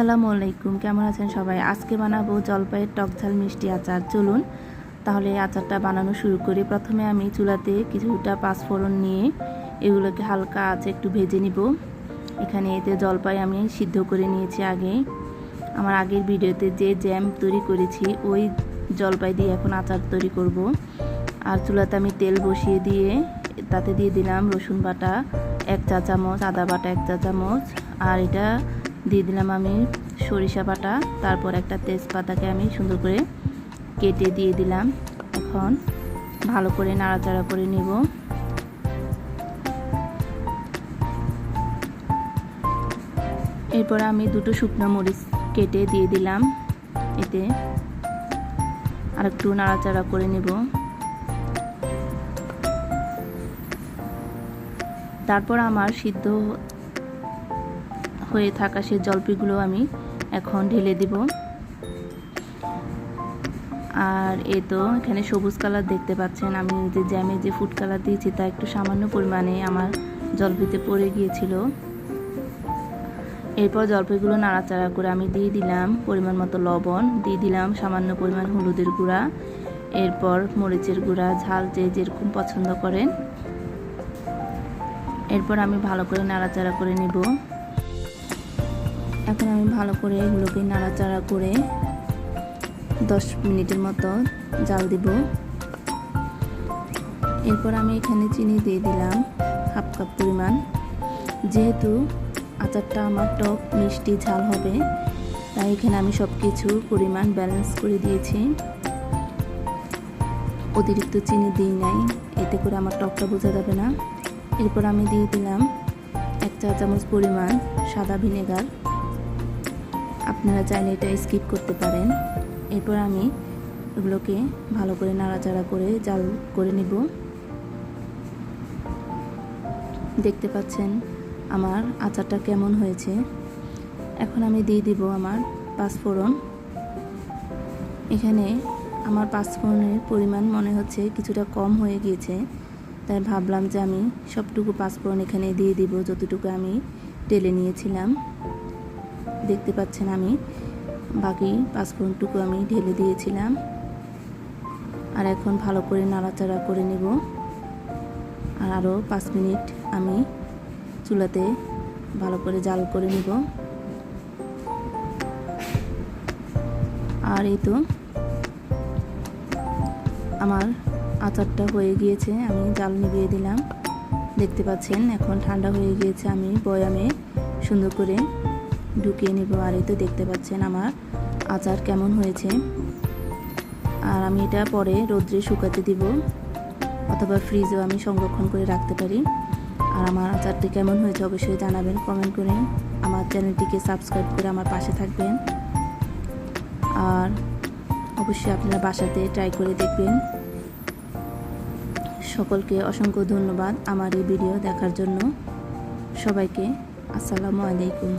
আসসালামু আলাইকুম। কেমন আছেন সবাই? আজকে বানাবো জলপাইয়ের টক ঝাল মিষ্টি আচার। চলুন, তাহলে আচারটা বানানো শুরু করি। প্রথমে আমি চুলাতে কিছুটা পাঁচফোড়ন নিয়ে এগুলোকে হালকা আছে একটু ভেজে নিব। এখানে এতে জলপাই আমি সিদ্ধ করে নিয়েছি আগে। আমার আগের ভিডিওতে যে জ্যাম তৈরি করেছি, ওই জলপাই দিয়ে এখন আচার তৈরি করব। আর চুলাতে আমি তেল বসিয়ে দিয়ে তাতে দিয়ে দিলাম রসুন বাটা, এক চা চামচ আদা বাটা, এক চা চামচ আর এটা দিয়ে দিলাম আমি সরিষা বাটা, তারপর একটা তেজপাতাকে আমি সুন্দর করে কেটে দিয়ে দিলাম। এখন ভালো করে নাড়াচাড়া করে নিব। এরপর আমি দুটো শুকনো মরিচ কেটে দিয়ে দিলাম। এতে আর একটু নাড়াচাড়া করে নেব। তারপর আমার সিদ্ধ হয়ে থাকা সেই জলপিগুলো আমি এখন ঢেলে দিব। আর এ তো এখানে সবুজ কালার দেখতে পাচ্ছেন। আমি যে জ্যামে যে ফুড কালার দিয়েছি, তা একটু সামান্য পরিমাণে আমার জলপিতে পড়ে গিয়েছিল। এরপর জলপাইগুলো নাড়াচাড়া করে আমি দিয়ে দিলাম পরিমাণ মতো লবণ, দিয়ে দিলাম সামান্য পরিমাণ হলুদের গুঁড়া, এরপর মরিচের গুঁড়া, ঝাল যে যেরকম পছন্দ করেন। এরপর আমি ভালো করে নাড়াচাড়া করে নিব। এখন আমি ভালো করে এগুলোকে নাড়াচাড়া করে দশ মিনিটের মতো জাল দিব। এরপর আমি এখানে চিনি দিয়ে দিলাম হাফ কাপ পরিমাণ। যেহেতু আচারটা আমার টক, মিষ্টি, ঝাল হবে, তাই এখানে আমি সব কিছু পরিমাণ ব্যালেন্স করে দিয়েছি। অতিরিক্ত চিনি দিই নাই, এতে করে আমার টকটা বোঝা যাবে না। এরপর আমি দিয়ে দিলাম এক চা চামচ পরিমাণ সাদা ভিনেগার। আপনারা চাইলে এটা স্কিপ করতে পারেন। এরপর আমি এগুলোকে ভালো করে নাড়াচাড়া করে জাল করে নিব। দেখতে পাচ্ছেন আমার আচারটা কেমন হয়েছে। এখন আমি দিয়ে দিব আমার পাঁচফোড়ন। এখানে আমার পাঁচফোড়নের পরিমাণ মনে হচ্ছে কিছুটা কম হয়ে গিয়েছে। তাই ভাবলাম যে আমি সবটুকু পাঁচফোড়ন এখানে দিয়ে দিব, যতটুকু আমি টেলে নিয়েছিলাম। দেখতে পাচ্ছেন আমি। বাকি পাঁচফোড়নটুকু আমি ঢেলে দিয়েছিলাম। আর এখন ভালো করে নাড়াচাড়া করে নেব। আর আরও পাঁচ মিনিট আমি চুলাতে ভালো করে জাল করে নিব। আর এই তো আমার আচারটা হয়ে গিয়েছে, আমি জাল নিভিয়ে দিলাম। দেখতে পাচ্ছেন, এখন ঠান্ডা হয়ে গিয়েছে, আমি বয়ামে সুন্দর করে ঢুকিয়ে নিব। আর এই তো দেখতে পাচ্ছেন আমার আচার কেমন হয়েছে। আর আমি এটা পরে রোদ্রে শুকাতে দিব, অথবা ফ্রিজেও আমি সংরক্ষণ করে রাখতে পারি। আর আমার আচারটি কেমন হয়েছে অবশ্যই জানাবেন কমেন্ট করে আমার চ্যানেলটিকে সাবস্ক্রাইব করে আমার পাশে থাকবেন। আর অবশ্যই আপনারা বাসাতে ট্রাই করে দেখবেন। সকলকে অসংখ্য ধন্যবাদ আমার এই ভিডিও দেখার জন্য। সবাইকে আসসালামু আলাইকুম।